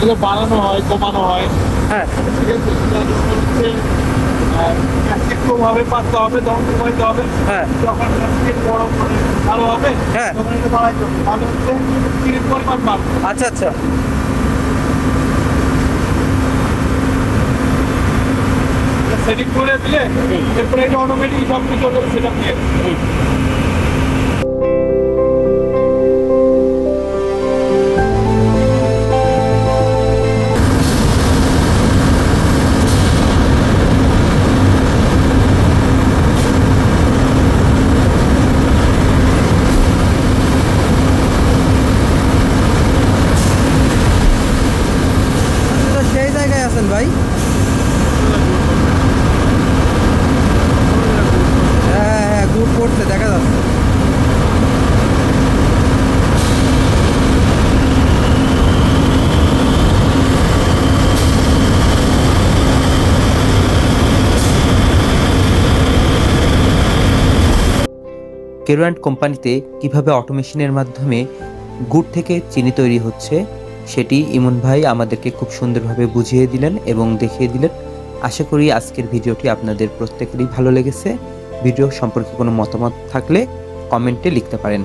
এগুলো বাড়ানো হয় কমানো হয়। হ্যাঁ। ভাবে পাততে হবে তখন কমাইতে হবে। হ্যাঁ। যখন বড় করে ভালো হবে হ্যাঁ। তখন এটা বাড়াইতে হবে। তাহলে হচ্ছে চিনির পরিমাণ বাড়বে। আচ্ছা আচ্ছা। সেটিং করে দিলে এরপরে এটা অটোমেটিক সব কিছু সেটা নিয়ে ভাই? হ্যাঁ হ্যাঁ গুড করছে দেখা যাচ্ছে কেরোয়ান্ট কোম্পানিতে কীভাবে অটোমেশনের মাধ্যমে গুড় থেকে চিনি তৈরি হচ্ছে? সেটি ইমন ভাই আমাদেরকে খুব সুন্দরভাবে বুঝিয়ে দিলেন এবং দেখিয়ে দিলেন। আশা করি আজকের ভিডিওটি আপনাদের প্রত্যেকেরই ভালো লেগেছে। ভিডিও সম্পর্কে কোনো মতামত থাকলে কমেন্টে লিখতে পারেন।